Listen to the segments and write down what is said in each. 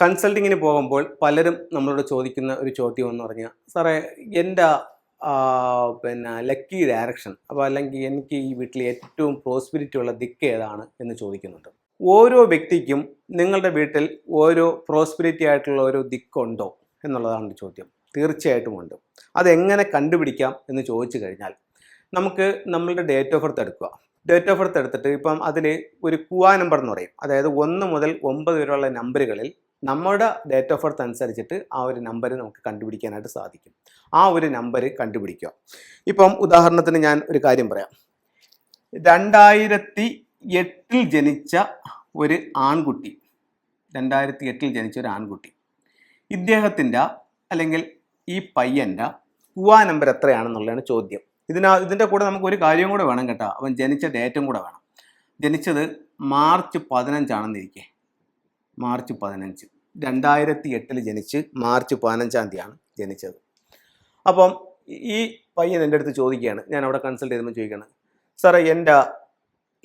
കൺസൾട്ടിങ്ങിന് പോകുമ്പോൾ പലരും നമ്മളോട് ചോദിക്കുന്ന ഒരു ചോദ്യം എന്ന് പറഞ്ഞാൽ സാറേ എന്റെ പിന്നെ ലക്കി ഡയറക്ഷൻ അപ്പോൾ അല്ലെങ്കിൽ എനിക്ക് ഈ വീട്ടിൽ ഏറ്റവും പ്രോസ്പിരിറ്റി ഉള്ള ദിക്ക് ഏതാണ്? എന്ന് ചോദിക്കുന്നുണ്ട്. ഓരോ വ്യക്തിക്കും നിങ്ങളുടെ വീട്ടിൽ ഓരോ പ്രോസ്പിരിറ്റി ആയിട്ടുള്ള ഓരോ ദിക്കുണ്ടോ എന്നുള്ളതാണ് ചോദ്യം. തീർച്ചയായിട്ടും ഉണ്ട്. അതെങ്ങനെ കണ്ടുപിടിക്കാം എന്ന് ചോദിച്ചു കഴിഞ്ഞാൽ നമുക്ക് നമ്മളുടെ ഡേറ്റ് ഓഫ് ബർത്ത് എടുക്കുക. ഡേറ്റ് ഓഫ് ബർത്ത് എടുത്തിട്ട് ഇപ്പം അതിൽ ഒരു കുവാ നമ്പർ എന്ന് പറയും. അതായത് ഒന്ന് മുതൽ ഒമ്പത് വരെയുള്ള നമ്പറുകളിൽ നമ്മുടെ ഡേറ്റ് ഓഫ് ബർത്ത് അനുസരിച്ചിട്ട് ആ ഒരു നമ്പർ നമുക്ക് കണ്ടുപിടിക്കാനായിട്ട് സാധിക്കും. ആ ഒരു നമ്പർ കണ്ടുപിടിക്കുക. ഇപ്പം ഉദാഹരണത്തിന് ഞാൻ ഒരു കാര്യം പറയാം. രണ്ടായിരത്തി എട്ടിൽ ജനിച്ച ഒരു ആൺകുട്ടി. രണ്ടായിരത്തി എട്ടിൽ ജനിച്ച ഒരു ആൺകുട്ടി. ഇദ്ദേഹത്തിന്റെ അല്ലെങ്കിൽ ഈ പയ്യന്റെ കുവാ നമ്പർ എത്രയാണെന്നുള്ളതാണ് ചോദ്യം. ഇതിനാ ഇതിന്റെ കൂടെ നമുക്ക് ഒരു കാര്യം കൂടെ വേണം കേട്ടോ. അവൻ ജനിച്ച ഡേറ്റും കൂടെ വേണം. ജനിച്ചത് മാർച്ച് പതിനഞ്ചാണെന്നിരിക്കെ. മാർച്ച് പതിനഞ്ച്. രണ്ടായിരത്തി എട്ടിൽ ജനിച്ച് മാർച്ച് പതിനഞ്ചാം തീയതിയാണ് ജനിച്ചത്. അപ്പം ഈ പയ്യൻ എന്റെ അടുത്ത് ചോദിക്കുകയാണ്. ഞാൻ അവിടെ കൺസൾട്ട് ചെയ്തപ്പോൾ ചോദിക്കുകയാണ് സാറേ എന്റെ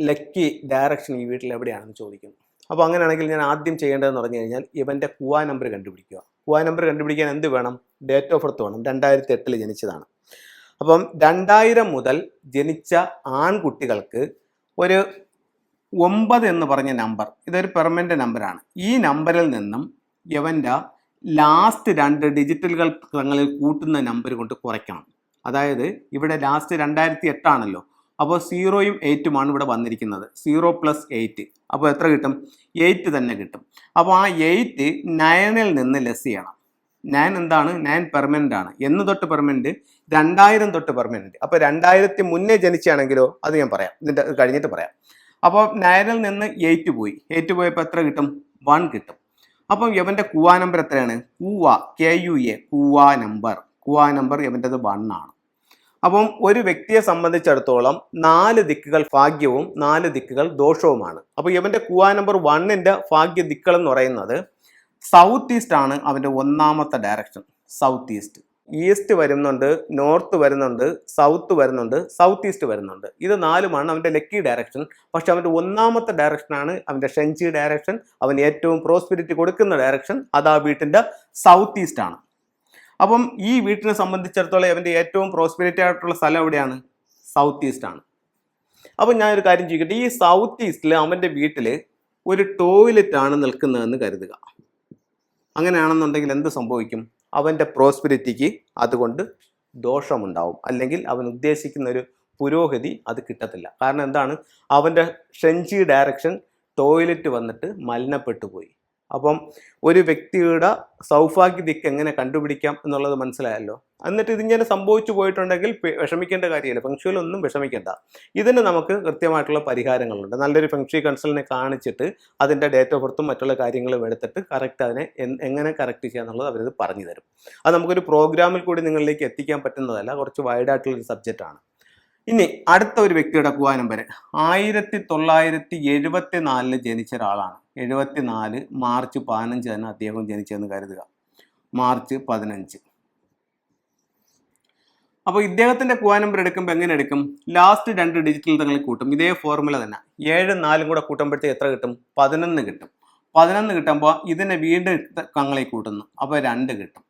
ലക്കി ഡയറക്ഷൻ ഈ വീട്ടിൽ എവിടെയാണെന്ന് ചോദിക്കുന്നു. അപ്പോൾ അങ്ങനെയാണെങ്കിൽ ഞാൻ ആദ്യം ചെയ്യേണ്ടതെന്ന് പറഞ്ഞു കഴിഞ്ഞാൽ ഇവന്റെ കുവാ നമ്പർ കണ്ടുപിടിക്കുക. കുവാ നമ്പർ കണ്ടുപിടിക്കാൻ എന്ത് വേണം? ഡേറ്റ് ഓഫ് ബർത്ത് വേണം. രണ്ടായിരത്തി എട്ടിൽ ജനിച്ചതാണ്. അപ്പം രണ്ടായിരം മുതൽ ജനിച്ച ആൺകുട്ടികൾക്ക് ഒരു ഒമ്പത് എന്ന് പറഞ്ഞ നമ്പർ ഇതൊരു പെർമനന്റ് നമ്പറാണ് ഈ നമ്പറിൽ നിന്നും ഇവന്റെ ലാസ്റ്റ് രണ്ട് ഡിജിറ്റലുകൾ തങ്ങളിൽ കൂട്ടുന്ന നമ്പർ കൊണ്ട് കുറയ്ക്കണം. അതായത് ഇവിടെ ലാസ്റ്റ് രണ്ടായിരത്തി എട്ടാണല്ലോ അപ്പോൾ സീറോയും എയ്റ്റുമാണ് ഇവിടെ വന്നിരിക്കുന്നത്. സീറോ പ്ലസ് എയ്റ്റ് അപ്പോൾ എത്ര കിട്ടും? എയ്റ്റ് തന്നെ കിട്ടും. അപ്പോൾ ആ എയ്റ്റ് നയനിൽ നിന്ന് ലെസ് ചെയ്യണം. നയൻ എന്താണ്? നയൻ പെർമനന്റ് ആണ്. എന്ന് തൊട്ട് പെർമനന്റ് രണ്ടായിരം തൊട്ട് പെർമനന്റ് അപ്പോൾ രണ്ടായിരത്തി മുന്നേ ജനിച്ചാണെങ്കിലോ അത് ഞാൻ പറയാം. ഇതിന്റെ കഴിഞ്ഞിട്ട് പറയാം. അപ്പോൾ നയനിൽ നിന്ന് എയ്റ്റ് പോയി. എയ്റ്റ് പോയപ്പോൾ എത്ര കിട്ടും? വൺ കിട്ടും. അപ്പം യവന്റെ കുവ നമ്പർ എത്രയാണ്? കൂവ കെ യു എ കൂവ നമ്പർ കൂവ നമ്പർ യവന്റെത് വൺ ആണ്. അപ്പം ഒരു വ്യക്തിയെ സംബന്ധിച്ചിടത്തോളം നാല് ദിക്കുകൾ ഭാഗ്യവും നാല് ദിക്കുകൾ ദോഷവുമാണ്. അപ്പോൾ ഇവന്റെ കുവ നമ്പർ വണ്ണിന്റെ ഭാഗ്യ ദിക്കുകൾ എന്ന് പറയുന്നത് സൗത്ത് ഈസ്റ്റ് ആണ് അവന്റെ ഒന്നാമത്തെ ഡയറക്ഷൻ സൗത്ത് ഈസ്റ്റ് ഈസ്റ്റ് വരുന്നുണ്ട് നോർത്ത് വരുന്നുണ്ട് സൗത്ത് വരുന്നുണ്ട് സൗത്ത് ഈസ്റ്റ് വരുന്നുണ്ട്. ഇത് നാലുമാണ് അവന്റെ ലക്കി ഡയറക്ഷൻ. പക്ഷെ അവന്റെ ഒന്നാമത്തെ ഡയറക്ഷനാണ് അവന്റെ ഷെഞ്ചി ഡയറക്ഷൻ. അവൻ ഏറ്റവും പ്രോസ്പിരിറ്റി കൊടുക്കുന്ന ഡയറക്ഷൻ അത് ആ വീട്ടിന്റെ സൗത്ത് ഈസ്റ്റ് ആണ്. അപ്പം ഈ വീട്ടിനെ സംബന്ധിച്ചിടത്തോളം അവന്റെ ഏറ്റവും പ്രോസ്പിരിറ്റി ആയിട്ടുള്ള സ്ഥലം എവിടെയാണ്? സൗത്ത് ഈസ്റ്റ് ആണ്. അപ്പം ഞാനൊരു കാര്യം ചോദിക്കട്ടെ ഈ സൗത്ത് ഈസ്റ്റിൽ അവന്റെ വീട്ടിൽ ഒരു ടോയ്ലറ്റ് ആണ് നിൽക്കുന്നതെന്ന് കരുതുക. അങ്ങനെയാണെന്നുണ്ടെങ്കിൽ എന്ത് സംഭവിക്കും? അവന്റെ പ്രോസ്പിരിറ്റിക്ക് അതുകൊണ്ട് ദോഷമുണ്ടാവും. അല്ലെങ്കിൽ അവൻ ഉദ്ദേശിക്കുന്ന ഒരു പുരോഗതി അത് കിട്ടത്തില്ല. കാരണം എന്താണ്? അവന്റെ ഷെഞ്ചി ഡയറക്ഷൻ ടോയ്ലറ്റ് വന്നിട്ട് മലിനപ്പെട്ടു പോയി അപ്പം ഒരു വ്യക്തിയുടെ സൗഭാഗ്യ ദിക്ക് എങ്ങനെ കണ്ടുപിടിക്കാം എന്നുള്ളത് മനസ്സിലായല്ലോ. എന്നിട്ട് ഇതിങ്ങനെ സംഭവിച്ചു പോയിട്ടുണ്ടെങ്കിൽ വിഷമിക്കേണ്ട കാര്യമില്ല. ഫെങ്ഷുവിൽ ഒന്നും വിഷമിക്കേണ്ട. ഇതിന് നമുക്ക് കൃത്യമായിട്ടുള്ള പരിഹാരങ്ങളുണ്ട്. നല്ലൊരു ഫെങ്ഷി കൺസൾട്ടിനെ കാണിച്ചിട്ട് അതിന്റെ ഡേറ്റ് ഓഫ് ബർത്തും മറ്റുള്ള കാര്യങ്ങളും എടുത്തിട്ട് കറക്റ്റ് അതിനെ എങ്ങനെ കറക്റ്റ് ചെയ്യുക എന്നുള്ളത് അവരത് പറഞ്ഞു തരും അത് നമുക്കൊരു പ്രോഗ്രാമിൽ കൂടി നിങ്ങളിലേക്ക് എത്തിക്കാൻ പറ്റുന്നതല്ല. കുറച്ച് വൈഡായിട്ടുള്ളൊരു സബ്ജക്റ്റാണ് ഇനി അടുത്ത ഒരു വ്യക്തിയുടെ കുവാ നമ്പർ ആയിരത്തി തൊള്ളായിരത്തി എഴുപത്തി നാലിൽ ജനിച്ച ഒരാളാണ്. എഴുപത്തി നാല് മാർച്ച് പതിനഞ്ച് തന്നെ അദ്ദേഹം ജനിച്ചതെന്ന് കരുതുക. മാർച്ച് പതിനഞ്ച്. അപ്പോൾ ഇദ്ദേഹത്തിന്റെ കുവാ നമ്പർ എടുക്കുമ്പോൾ എങ്ങനെ എടുക്കും? ലാസ്റ്റ് രണ്ട് ഡിജിറ്റൽ തങ്ങൾ കൂട്ടും. ഇതേ ഫോർമുല തന്നെ. ഏഴ് നാലും കൂടെ കൂട്ടുമ്പോഴത്തേക്ക് എത്ര കിട്ടും? പതിനൊന്ന് കിട്ടും. പതിനൊന്ന് കിട്ടുമ്പോൾ ഇതിനെ വീണ്ടും കങ്ങളെ കൂട്ടുന്നു. അപ്പോൾ രണ്ട് കിട്ടും.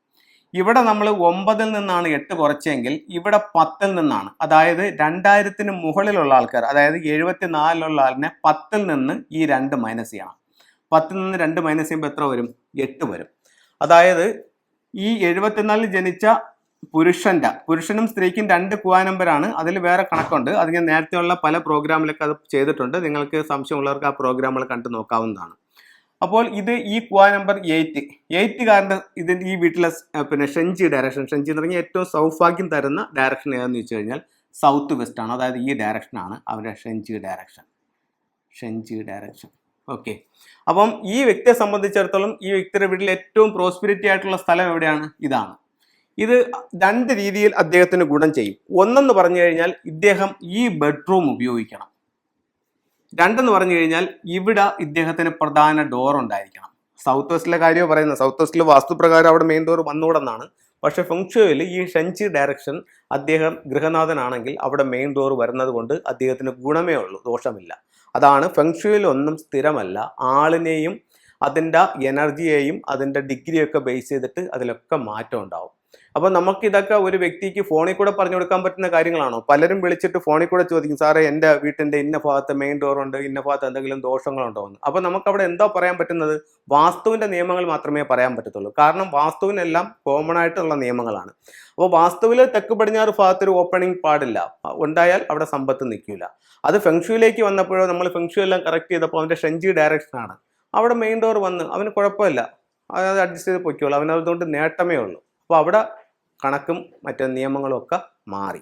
ഇവിടെ നമ്മൾ ഒമ്പതിൽ നിന്നാണ് എട്ട് കുറച്ചെങ്കിൽ ഇവിടെ പത്തിൽ നിന്നാണ്. അതായത് രണ്ടായിരത്തിന് മുകളിലുള്ള ആൾക്കാർ അതായത് എഴുപത്തി നാലിലുള്ള ആളിനെ പത്തിൽ നിന്ന് ഈ രണ്ട് മൈനസ് ചെയ്യണം. പത്തിൽ നിന്ന് രണ്ട് മൈനസ് ചെയ്യുമ്പോൾ എത്ര വരും? എട്ട് വരും. അതായത് ഈ എഴുപത്തിനാലിൽ ജനിച്ച പുരുഷന്റെ പുരുഷനും സ്ത്രീക്കും രണ്ട് കുവാ നമ്പറാണ് അതിൽ വേറെ കണക്കുണ്ട്. അത് ഞാൻ നേരത്തെയുള്ള പല പ്രോഗ്രാമിലൊക്കെ അത് ചെയ്തിട്ടുണ്ട്. നിങ്ങൾക്ക് സംശയമുള്ളവർക്ക് ആ പ്രോഗ്രാമുകൾ കണ്ടു നോക്കാവുന്നതാണ്. അപ്പോൾ ഇത് ഈ കുവാ നമ്പർ എയ്റ്റ് എയ്റ്റ് കാരണം ഇത് ഈ വീട്ടിലെ പിന്നെ ഷെഞ്ചി ഡയറക്ഷൻ ഷെഞ്ചി എന്ന് പറഞ്ഞാൽ ഏറ്റവും സൗഭാഗ്യം തരുന്ന ഡയറക്ഷൻ ഏതെന്ന് വെച്ച് കഴിഞ്ഞാൽ സൗത്ത് വെസ്റ്റ് ആണ്. അതായത് ഈ ഡയറക്ഷനാണ് അവരുടെ Sheng Chi direction Sheng Chi direction okay അപ്പം ഈ വ്യക്തിയെ സംബന്ധിച്ചിടത്തോളം ഈ വ്യക്തിയുടെ വീട്ടിൽ ഏറ്റവും പ്രോസ്പിരിറ്റി ആയിട്ടുള്ള സ്ഥലം എവിടെയാണ്? ഇതാണ്. ഇത് രണ്ട് രീതിയിൽ അദ്ദേഹത്തിന് ഗുണം ചെയ്യും. ഒന്നെന്ന് പറഞ്ഞു കഴിഞ്ഞാൽ ഇദ്ദേഹം ഈ ബെഡ്റൂം ഉപയോഗിക്കണം. രണ്ടെന്ന് പറഞ്ഞു കഴിഞ്ഞാൽ ഇവിടെ ഇദ്ദേഹത്തിന് പ്രധാന ഡോർ ഉണ്ടായിരിക്കണം. സൗത്ത് വെസ്റ്റിലെ കാര്യം പറയുന്നത് സൗത്ത് വെസ്റ്റിലെ വാസ്തുപ്രകാരം അവിടെ മെയിൻ ഡോർ വന്നുകൂടെന്നാണ്. പക്ഷേ ഫെങ്ഷുവിൽ ഈ ഷെഞ്ചി ഡയറക്ഷൻ അദ്ദേഹം ഗൃഹനാഥനാണെങ്കിൽ അവിടെ മെയിൻ ഡോർ വരുന്നത് കൊണ്ട് അദ്ദേഹത്തിന് ഗുണമേ ഉള്ളൂ ദോഷമില്ല. അതാണ് ഫെങ്ഷുവിൽ ഒന്നും സ്ഥിരമല്ല. ആളിനെയും അതിന്റെ എനർജിയെയും അതിന്റെ ഡിഗ്രിയൊക്കെ ബേസ് ചെയ്തിട്ട് അതിലൊക്കെ മാറ്റം ഉണ്ടാവും. അപ്പോൾ നമുക്ക് ഇതൊക്കെ ഒരു വ്യക്തിക്ക് ഫോണിൽ കൂടെ പറഞ്ഞു കൊടുക്കാൻ പറ്റുന്ന കാര്യങ്ങളാണോ? പലരും വിളിച്ചിട്ട് ഫോണിൽ കൂടെ ചോദിക്കും സാറേ എന്റെ വീട്ടിന്റെ ഇന്ന ഭാഗത്ത് മെയിൻ ഡോർ ഉണ്ട് ഇന്ന ഭാഗത്ത് എന്തെങ്കിലും ദോഷങ്ങളുണ്ടോ? എന്ന്. അപ്പോൾ നമുക്ക് അവിടെ എന്താ പറയാൻ പറ്റുന്നത്? വാസ്തുവിന്റെ നിയമങ്ങൾ മാത്രമേ പറയാൻ പറ്റത്തുള്ളൂ. കാരണം വാസ്തുവിനെല്ലാം കോമൺ ആയിട്ടുള്ള നിയമങ്ങളാണ്. അപ്പോൾ വാസ്തുവിൽ തെക്ക് പടിഞ്ഞാറ് ഭാഗത്ത് ഒരു ഓപ്പണിംഗ് പാടില്ല. ഉണ്ടായാൽ അവിടെ സമ്പത്ത് നിൽക്കില്ല. അത് ഫെങ്ഷുയിലേക്ക് വന്നപ്പോഴോ നമ്മൾ ഫെങ്ഷു എല്ലാം കറക്റ്റ് ചെയ്തപ്പോൾ അവന്റെ ഷെഞ്ചി ഡയറക്ഷനാണ് അവിടെ മെയിൻ ഡോർ വന്ന് അവന് കുഴപ്പമില്ല. അത് അഡ്ജസ്റ്റ് ചെയ്ത് പൊയ്ക്കോളൂ. അവനതുകൊണ്ട് നേട്ടമേ ഉള്ളൂ. അപ്പോൾ അവിടെ കണക്കും മറ്റു നിയമങ്ങളും ഒക്കെ മാറി.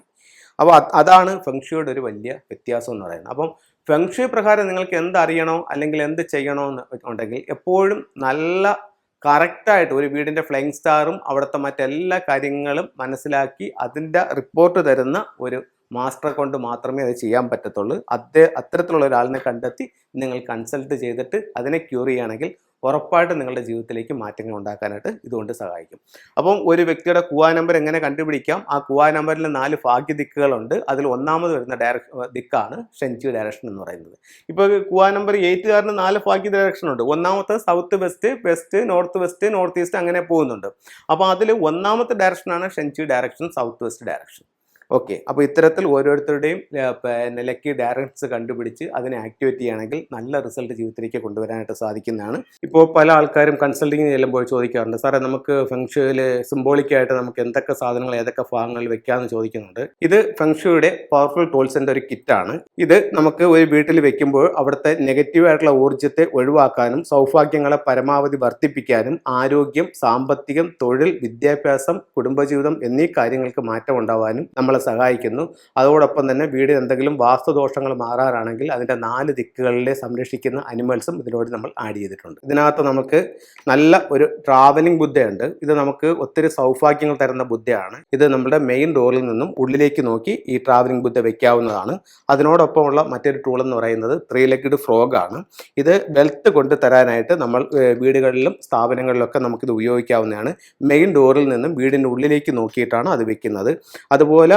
അപ്പോൾ അത് അതാണ് ഫെങ്ഷുയുടെ ഒരു വലിയ വ്യത്യാസം എന്ന് പറയുന്നത്. അപ്പം ഫെങ്ഷു പ്രകാരം നിങ്ങൾക്ക് എന്ത് അറിയണോ അല്ലെങ്കിൽ എന്ത് ചെയ്യണോ എന്ന് ഉണ്ടെങ്കിൽ എപ്പോഴും നല്ല കറക്റ്റായിട്ട് ഒരു വീടിന്റെ ഫ്ലൈങ് സ്റ്റാറും അവിടുത്തെ മറ്റെല്ലാ കാര്യങ്ങളും മനസ്സിലാക്കി അതിന്റെ റിപ്പോർട്ട് തരുന്ന ഒരു മാസ്റ്ററെ കൊണ്ട് മാത്രമേ അത് ചെയ്യാൻ പറ്റത്തുള്ളൂ. അത് അത്തരത്തിലുള്ള ഒരാളിനെ കണ്ടെത്തി നിങ്ങൾ കൺസൾട്ട് ചെയ്തിട്ട് അതിനെ ക്യൂർ ചെയ്യുകയാണെങ്കിൽ ഉറപ്പായിട്ടും നിങ്ങളുടെ ജീവിതത്തിലേക്ക് മാറ്റങ്ങൾ ഉണ്ടാക്കാനായിട്ട് ഇതുകൊണ്ട് സഹായിക്കും. അപ്പം ഒരു വ്യക്തിയുടെ കുവാ നമ്പർ എങ്ങനെ കണ്ടുപിടിക്കാം? ആ കുവാ നമ്പറിൽ നാല് ഭാഗ്യ ദിക്കുകളുണ്ട്. അതിൽ ഒന്നാമത് വരുന്ന ഡയറക്ഷൻ ദിക്കാണ് ഷെൻചി ഡയറക്ഷൻ എന്ന് പറയുന്നത്. ഇപ്പോൾ കുവാ നമ്പർ എയ്റ്റുകാരന് നാല് ഭാഗ്യ ഡയറക്ഷൻ ഉണ്ട്. ഒന്നാമത്തെ south west west north west north east അങ്ങനെ പോകുന്നുണ്ട്. അപ്പോൾ അതിൽ ഒന്നാമത്തെ ഡയറക്ഷനാണ് Sheng Chi direction south west direction okay. അപ്പോൾ ഇത്തരത്തിൽ ഓരോരുത്തരുടെയും പിന്നെ ലക്കി ഡയറക്ട്സ് കണ്ടുപിടിച്ച് അതിനെ ആക്ടിവേറ്റ് ചെയ്യുകയാണെങ്കിൽ നല്ല റിസൾട്ട് ജീവിതത്തിലേക്ക് കൊണ്ടുവരാനായിട്ട് സാധിക്കുന്നതാണ്. ഇപ്പോൾ പല ആൾക്കാരും കൺസൾട്ടിങ് ചെല്ലുമ്പോൾ ചോദിക്കാറുണ്ട് സാറേ നമുക്ക് ഫെങ്ഷുവിൽ സിംബോളിക്കായിട്ട് നമുക്ക് എന്തൊക്കെ സാധനങ്ങൾ ഏതൊക്കെ ഭാഗങ്ങളിൽ വെക്കാമെന്ന് ചോദിക്കുന്നുണ്ട്. ഇത് ഫെങ്ഷുയുടെ പവർഫുൾ ടൂൾസിന്റെ ഒരു കിറ്റാണ്. ഇത് നമുക്ക് ഒരു വീട്ടിൽ വെക്കുമ്പോൾ അവിടുത്തെ നെഗറ്റീവായിട്ടുള്ള ഊർജത്തെ ഒഴിവാക്കാനും സൗഭാഗ്യങ്ങളെ പരമാവധി വർദ്ധിപ്പിക്കാനും ആരോഗ്യം സാമ്പത്തികം തൊഴിൽ വിദ്യാഭ്യാസം കുടുംബജീവിതം എന്നീ കാര്യങ്ങൾക്ക് മാറ്റം ഉണ്ടാവാനും നമ്മളെ സഹായിക്കുന്നു. അതോടൊപ്പം തന്നെ വീടിന് എന്തെങ്കിലും വാസ്തുദോഷങ്ങൾ മാറാറാണെങ്കിൽ അതിന്റെ നാല് ദിക്കുകളിലെ സംരക്ഷിക്കുന്ന അനിമൽസും ഇതിനോട് നമ്മൾ ആഡ് ചെയ്തിട്ടുണ്ട്. ഇതിനകത്ത് നമുക്ക് നല്ല ഒരു ട്രാവലിംഗ് ബുദ്ധയുണ്ട്. ഇത് നമുക്ക് ഒത്തിരി സൗഭാഗ്യങ്ങൾ തരുന്ന ബുദ്ധയാണ്. ഇത് നമ്മുടെ മെയിൻ ഡോറിൽ നിന്നും ഉള്ളിലേക്ക് നോക്കി ഈ ട്രാവലിംഗ് ബുദ്ധ വെക്കാവുന്നതാണ്. അതിനോടൊപ്പമുള്ള മറ്റൊരു ടൂൾ എന്ന് പറയുന്നത് ത്രീ ലെഗ്ഡ് ഫ്രോഗ് ആണ്. ഇത് വെൽത്ത് കൊണ്ട് തരാനായിട്ട് നമ്മൾ വീടുകളിലും സ്ഥാപനങ്ങളിലൊക്കെ നമുക്കിത് ഉപയോഗിക്കാവുന്നതാണ്. മെയിൻ ഡോറിൽ നിന്നും വീടിന്റെ ഉള്ളിലേക്ക് നോക്കിയിട്ടാണ് അത് വെക്കുന്നത്. അതുപോലെ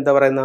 എന്താ പറയുന്ന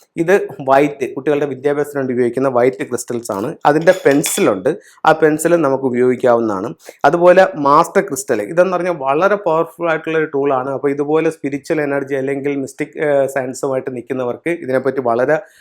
ഇത് വൈറ്റ് കുട്ടികളുടെ വിദ്യാഭ്യാസത്തിന് വേണ്ടി ഉപയോഗിക്കുന്ന വൈറ്റ് ക്രിസ്റ്റൽസ് ആണ്. അതിന്റെ പെൻസിലുണ്ട് ആ പെൻസിൽ നമുക്ക് ഉപയോഗിക്കാവുന്നതാണ്. അതുപോലെ മാസ്റ്റർ ക്രിസ്റ്റൽ ഇതെന്ന് പറഞ്ഞാൽ വളരെ പവർഫുൾ ആയിട്ടുള്ള ഒരു ടൂളാണ് അപ്പോൾ ഇതുപോലെ സ്പിരിച്വൽ എനർജി അല്ലെങ്കിൽ മിസ്റ്റിക് സയൻസുമായിട്ട് നിൽക്കുന്നവർക്ക് ഇതിനെപ്പറ്റി വളരെ